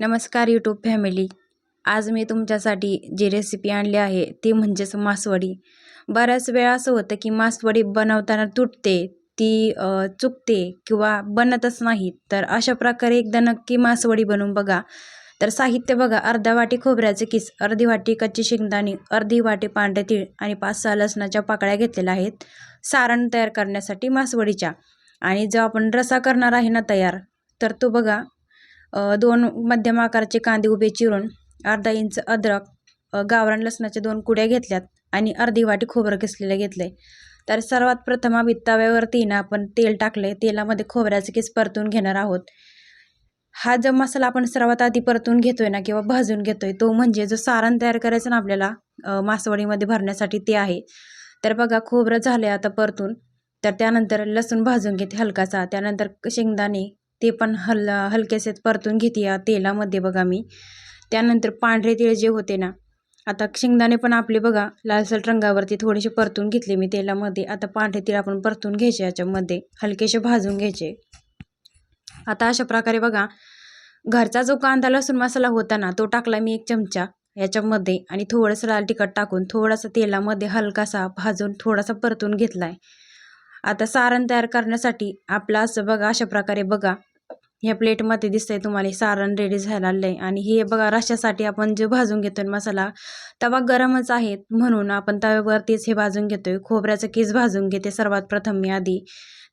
नमस्कार YouTube family आज मी तुमच्यासाठी जी रेसिपी आणली आहे ती म्हणजेच मासवडी. बऱ्याच वेळा असं होतं की मासवडी बनवताना तुटते ती चुकते किंवा बनतच नाही. तर अशा प्रकारे एकदा नक्की मासवडी बनवून बघा. तर साहित्य बघा अर्धा वाटी खोबऱ्याचे किस अर्धी वाटी कच्ची शेंगदाणे अर्धी वाटी पांढरे तीळ आणि पाच सहा लसणाच्या पाकळ्या घेतलेल्या आहेत. सारण तयार करण्यासाठी मासवडीच्या. आणि जो आपण रसा करणार आहे ना तयार तर तो बघा. दोन मध्यम आकाराचे कांदे उभे चिरून अर्धा इंच अद्रक गावरान लसणाच्या दोन कुड्या घेतल्यात आणि अर्धी वाटी खोबरं किसलेलं आहे तर सर्वात प्रथम आम्ही तव्यावरती ना आपण तेल टाकले तेलामध्ये खोबऱ्याचे किस परतून घेणार आहोत. हा जो मसाला आपण सर्वात आधी परतून घेतोय ना किंवा भाजून घेतोय तो म्हणजे जो सारण तयार करायचं ना आपल्याला मासवळीमध्ये मासवडीमध्ये भरण्यासाठी ते आहे. तर बघा खोबरं झालंय आता परतून. तर त्यानंतर लसूण भाजून घेते हलकासा. त्यानंतर शेंगदाणे ते पण हल हलकेसे परतून घेते या तेलामध्ये बघा मी. त्यानंतर पांढरे तीळ जे होते ना आता शेंगदाणे पण आपले बघा लालसर रंगावरती थोडेसे परतून घेतले मी तेलामध्ये. आता पांढरे तीळ आपण परतून घ्यायचे याच्यामध्ये हलकेसे भाजून घ्यायचे. आता अशा प्रकारे बघा घरचा जो कांदा लसूण मसाला होता ना तो टाकला मी एक चमचा याच्यामध्ये आणि थोडंसं लाल तिखट टाकून थोडासा तेलामध्ये हलकासा भाजून थोडासा परतून घेतला आहे आता सारण तयार करण्यासाठी आपलं असं बघा अशा प्रकारे बघा. ह्या प्लेटमध्ये दिसतंय तुम्हाला सारण रेडी झालेलं आहे. आणि हे बघा रशासाठी आपण जे भाजून घेतोय मसाला तवा गरमच आहे म्हणून आपण तव्यावरतीच हे भाजून घेतोय. खोबऱ्याचं केस भाजून घेते सर्वात प्रथम मी आधी.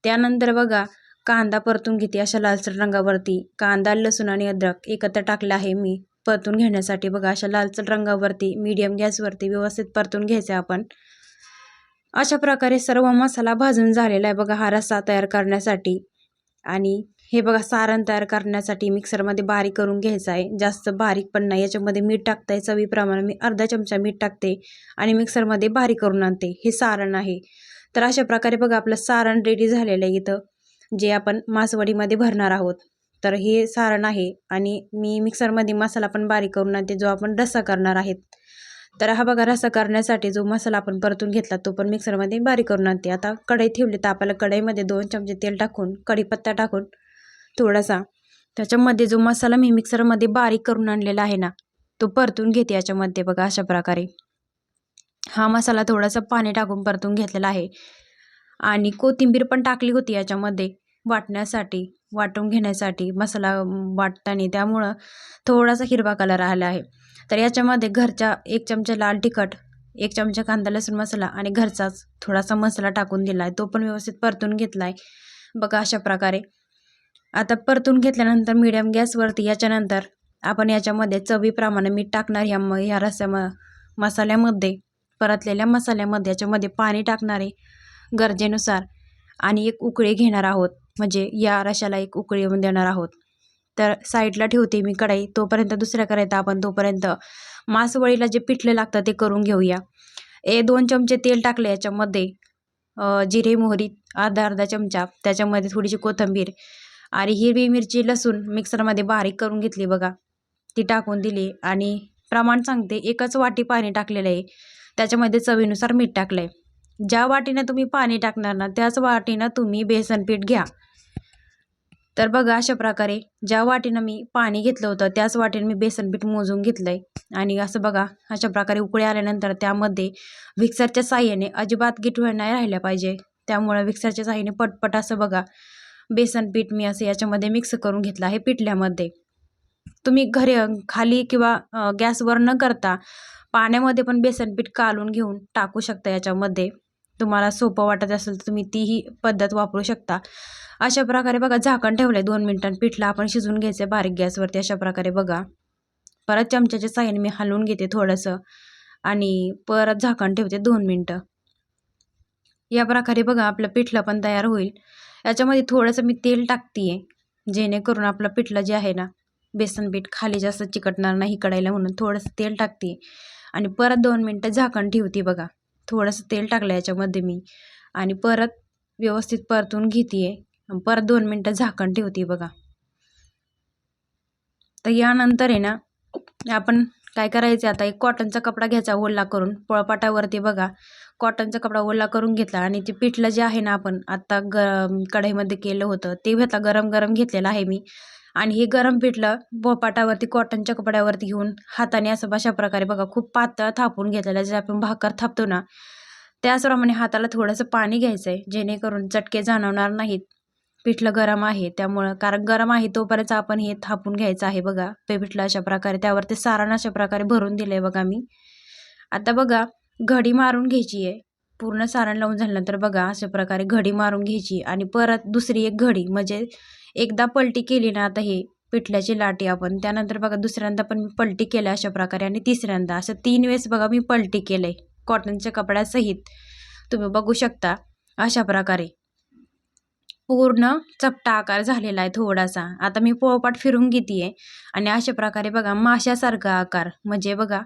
त्यानंतर बघा कांदा परतून घेते अशा लालसर रंगावरती. कांदा लसूण आणि अद्रक एकत्र टाकलं आहे मी. परतून घेण्यासाठी बघा अशा लालसर रंगावरती मीडियम गॅसवरती व्यवस्थित परतून घ्यायचं आपण. अशा प्रकारे सर्व मसाला भाजून झालेला आहे बघा हा रस्सा तयार करण्यासाठी. आणि हे बघा सारण तयार करण्यासाठी मिक्सरमध्ये बारीक करून घ्यायचं आहे. जास्त बारीक पण नाही याच्यामध्ये मीठ टाकताय चवीप्रमाणे मी अर्धा चमचा मीठ टाकते आणि मिक्सरमध्ये बारीक करून आणते. हे सारण आहे. तर अशा प्रकारे बघा आपलं सारण रेडी झालेलं आहे इथं जे आपण मासवडीमध्ये भरणार आहोत. तर हे सारण आहे आणि मी मिक्सरमध्ये मसाला पण बारीक करून आणते जो आपण रस्सा करणार आहेत. तर हा बघा रसा करण्यासाठी जो मसाला आपण परतून घेतला तो पण मिक्सरमध्ये बारीक करून आणते. आता कढई ठेवली तर आपल्याला कढईमध्ये दोन चमचे तेल टाकून कढीपत्ता टाकून थोडासा त्याच्यामध्ये जो मसाला मी मिक्सरमध्ये बारीक करून आणलेला आहे ना तो परतून घेते याच्यामध्ये बघा अशा प्रकारे. हा मसाला थोडासा पाणी टाकून परतून घेतलेला आहे. आणि कोथिंबीर पण टाकली होती याच्यामध्ये वाटण्यासाठी. वाटून घेण्यासाठी मसाला वाटताना त्यामुळं थोडासा हिरवा कलर आला आहे. तर याच्यामध्ये घरच्या एक चमचा लाल तिखट एक चमचा कांदा लसूण मसाला आणि घरचाच थोडासा मसाला टाकून दिला आहे तो पण व्यवस्थित परतून घेतला आहे बघा अशा प्रकारे. आता परतून घेतल्यानंतर मीडियम गॅसवरती याच्यानंतर आपण याच्यामध्ये चवीप्रमाणे मीठ टाकणार. ह्या म ह्या रस्या म मसाल्यामध्ये परतलेल्या मसाल्यामध्ये याच्यामध्ये पाणी टाकणारे गरजेनुसार आणि एक उकळी घेणार आहोत. म्हणजे या रशाला एक उकळी येऊन देणार आहोत. तर साईडला ठेवते मी कढाई. तोपर्यंत दुसऱ्या करायचा आपण तोपर्यंत मासवळीला जे पिठलं लागतं ते करून घेऊया. ए दोन चमचे तेल टाकले याच्यामध्ये. जिरे मोहरी अर्धा अर्धा चमचा. त्याच्यामध्ये थोडीशी कोथिंबीर आणि हिरवी मिरची लसूण मिक्सरमध्ये बारीक करून घेतली बघा. ती टाकून दिली आणि प्रमाण सांगते. एकच वाटी पाणी टाकलेलं आहे. त्याच्यामध्ये चवीनुसार मीठ टाकलं आहे ज्या वाटीनं तुम्ही पाणी टाकणार ना त्याच वाटीनं तुम्ही बेसन पीठ घ्या. तर बघा अशा प्रकारे ज्या वाटीनं मी पाणी घेतलं होतं त्याच वाटीनं मी बेसन पीठ मोजून घेतलं आहे आणि असं बघा अशा प्रकारे उकळी आल्यानंतर त्यामध्ये मिक्सरच्या साह्याने अजिबात गिठवळ नाही राहिल्या पाहिजे. त्यामुळं मिक्सरच्या साह्याने पटपट असं बघा बेसन पीठ मी असं याच्यामध्ये मिक्स करून घेतलं आहे पिठल्यामध्ये. तुम्ही घरी खाली किंवा गॅसवर न करता पाण्यामध्ये पण बेसन पीठ कालून घेऊन टाकू शकता याच्यामध्ये. तुम्हाला सोपं वाटत असेल तर तुम्ही तीही पद्धत वापरू शकता. अशा प्रकारे बघा झाकण ठेवलं आहे दोन मिनटां पिठला आपण शिजवून घ्यायचं आहे बारीक गॅसवरती. अशा प्रकारे बघा. परत चमच्याच्या साह्याने मी हलवून घेते थोडंसं आणि परत झाकण ठेवते दोन मिनटं. या प्रकारे बघा आपलं पिठलं पण तयार होईल. याच्यामध्ये थोडंसं मी तेल टाकते आहे जेणेकरून आपलं पिठलं जे आहे ना बेसन पीठ खाली जास्त चिकटणार नाही कडायला म्हणून. थोडंसं तेल टाकते आणि परत दोन मिनटं झाकण ठेवते बघा. थोडंसं तेल टाकलं याच्यामध्ये मी. आणि परत व्यवस्थित परतून घेते आहे परत दोन मिनटं झाकण ठेवते बघा. तर यानंतर आहे ना आपण काय करायचं आता एक कॉटनचा कपडा घ्यायचा ओला करून पळपाटावरती बघा. कॉटनचा कपडा ओला करून घेतला आणि ते पिठलं जे आहे ना आपण आत्ता ग कढईमध्ये केलं होतं ते घेतला गरम गरम घेतलेलं आहे मी. आणि हे गरम पिठलं बोपाटावरती कॉटनच्या कपड्यावरती घेऊन हाताने असं अशा प्रकारे बघा खूप पातळ थापून घेतलेलं आहे जे आपण भाकर थापतो ना त्याचप्रमाणे हाताला थोडंसं पाणी घ्यायचं आहे जेणेकरून चटके जाणवणार नाहीत. पिठलं गरम आहे त्यामुळं कारण गरम आहे तोपर्यंत आपण हे थापून घ्यायचं आहे बघा पे पिठलं अशा प्रकारे त्यावरती सारण अशा प्रकारे भरून दिलं आहे बघा मी. आता बघा घडी मारून घ्यायची आहे. पूर्ण सारण लावून झाल्यानंतर बघा अशा प्रकारे घडी मारून घ्यायची आणि परत दुसरी एक घडी म्हणजे एकदा पलटी केली ना आता हे पिठल्याची लाटी आपण त्यानंतर बघा दुसऱ्यांदा पण मी पलटी केलं अशा प्रकारे आणि तिसऱ्यांदा. असं तीन वेळेस बघा मी पलटी केलं आहे कॉटनच्या कपड्यासहित. तुम्ही बघू शकता अशा प्रकारे. पूर्ण चपटा आकार झालेला आहे थोडासा. आता मी पोळपाट फिरून घेते आहे आणि अशा प्रकारे बघा माशासारखा आकार म्हणजे बघा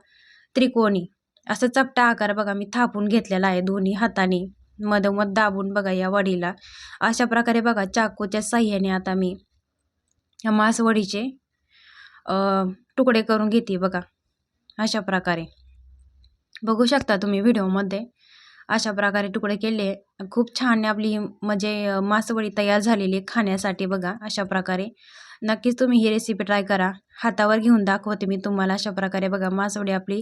त्रिकोणी. असं चपटा आकार बघा मी थापून घेतलेला आहे दोन्ही हाताने. मधोमध दाबून बघा या वडीला. अशा प्रकारे बघा चाकूच्या साह्याने आता मी या मासवडीचे तुकडे करून घेते बघा. अशा प्रकारे. बघू शकता तुम्ही व्हिडिओमध्ये. अशा प्रकारे तुकडे केले. खूप छान आपली म्हणजे मासवडी तयार झालेली आहे खाण्यासाठी बघा अशा प्रकारे. नक्कीच तुम्ही ही रेसिपी ट्राय करा. हातावर घेऊन दाखवते मी तुम्हाला. अशा प्रकारे बघा मासवडी आपली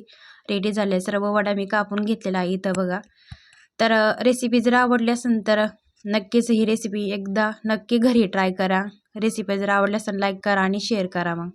रेडी झाली. आहे सर्व वडा मी कापून घेतलेला आहे इथं बघा. तर रेसिपी जर आवडली असेल तर नक्कीच ही रेसिपी एकदा नक्की घरी ट्राय करा. रेसिपी जर आवडली असेल लाईक करा आणि शेअर करा मग.